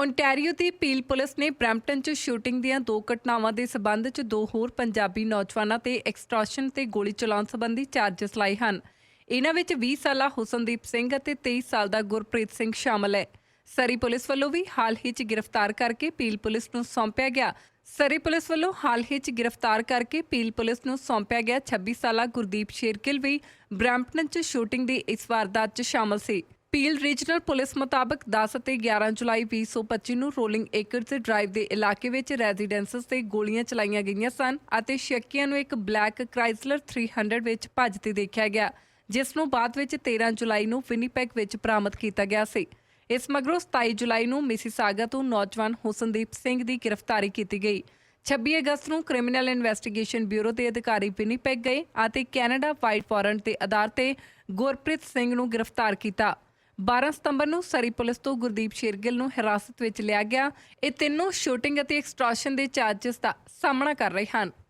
Ontario ਦੀ Peel police ਨੇ Brampton 'ਚ ਸ਼ੂਟਿੰਗ ਦੀਆਂ ਦੋ ਘਟਨਾਵਾਂ ਦੇ ਸਬੰਧ 'ਚ ਦੋ ਹੋਰ ਪੰਜਾਬੀ ਨੌਜਵਾਨਾਂ ਤੇ ਐਕਸਟ੍ਰੈਸ਼ਨ ਤੇ ਗੋਲੀ ਚਲਾਉਣ ਸੰਬੰਧੀ ਚਾਰਜਸ ਲਾਏ ਹਨ। ਇਹਨਾਂ ਵਿੱਚ 20 ਸਾਲਾ ਹੁਸਨਦੀਪ ਸਿੰਘ ਅਤੇ 23 ਸਾਲ ਦਾ ਗੁਰਪ੍ਰੀਤ ਸਿੰਘ ਸ਼ਾਮਲ ਹੈ। ਸਰੀ ਪੁਲਿਸ ਵੱਲੋਂ ਵੀ ਹਾਲ ਹੀ 'ਚ ਗ੍ਰਿਫਤਾਰ ਕਰਕੇ ਪੀਲ ਪੁਲਿਸ ਨੂੰ ਸੌਂਪਿਆ ਗਿਆ। ਸਰੀ ਪੁਲਿਸ ਵੱਲੋਂ ਹਾਲ ਹੀ 'ਚ ਗ੍ਰਿਫਤਾਰ ਕਰਕੇ ਪੀਲ ਪੁਲਿਸ ਨੂੰ ਸੌਂਪਿਆ ਗਿਆ 26 ਸਾਲਾ ਗੁਰਦੀਪ ਸ਼ੇਰਕਿਲ ਵੀ ਬ੍ਰੈਂਪਟਨ 'ਚ ਸ਼ੂਟਿੰਗ ਦੀ ਇਸ ਵਾਰਦਾਤ 'ਚ ਸ਼ਾਮਲ ਸੀ। ਪੀਲ ਰੀਜਨਲ ਪੁਲਿਸ ਮੁਤਾਬਕ 10 ਅਤੇ 11 ਜੁਲਾਈ 2025 ਨੂੰ ਰੋਲਿੰਗ ਏਕਰਜ਼ ਡਰਾਈਵ ਦੇ ਇਲਾਕੇ ਵਿੱਚ ਰੈਜ਼ੀਡੈਂਸਸ ਤੇ ਗੋਲੀਆਂ ਚਲਾਈਆਂ ਗਈਆਂ ਸਨ ਅਤੇ ਸ਼ੱਕੀਆਂ ਨੂੰ ਇੱਕ ਬਲੈਕ ਕ੍ਰਾਈਸਲਰ 300 ਵਿੱਚ ਭੱਜਦੇ ਦੇਖਿਆ ਗਿਆ, ਜਿਸ ਨੂੰ ਬਾਅਦ ਵਿੱਚ 13 ਜੁਲਾਈ ਨੂੰ ਵਿਨੀਪੈਗ ਵਿੱਚ ਬਰਾਮਦ ਕੀਤਾ ਗਿਆ ਸੀ। ਇਸ ਮਗਰੋਂ 27 ਜੁਲਾਈ ਨੂੰ ਮਿਸੀਸਾਗਾ ਤੋਂ ਨੌਜਵਾਨ ਹੁਸਨਦੀਪ ਸਿੰਘ ਦੀ ਗ੍ਰਿਫਤਾਰੀ ਕੀਤੀ ਗਈ। 26 ਅਗਸਤ ਨੂੰ ਕ੍ਰਿਮੀਨਲ ਇਨਵੈਸਟੀਗੇਸ਼ਨ ਬਿਊਰੋ ਦੇ ਅਧਿਕਾਰੀ ਵਿਨੀਪੈਗ ਗਏ ਅਤੇ ਕੈਨੇਡਾ ਵਾਈਟ ਵਾਰੰਟ ਦੇ ਆਧਾਰ ਤੇ ਗੁਰਪ੍ਰੀਤ ਸਿੰਘ ਨੂੰ ਗ੍ਰਿਫਤਾਰ ਕੀਤਾ। 12 ਸਤੰਬਰ ਨੂੰ ਸਰੀ ਪੁਲਿਸ ਤੋਂ ਗੁਰਦੀਪ ਸ਼ੇਰਗਿੱਲ ਨੂੰ ਹਿਰਾਸਤ ਵਿੱਚ ਲਿਆ ਗਿਆ। ਇਹ ਤਿੰਨੋਂ ਸ਼ੂਟਿੰਗ ਅਤੇ ਐਕਸਟ੍ਰੈਸ਼ਨ ਦੇ ਚਾਰजेस ਦਾ ਸਾਹਮਣਾ ਕਰ ਰਹੇ ਹਨ।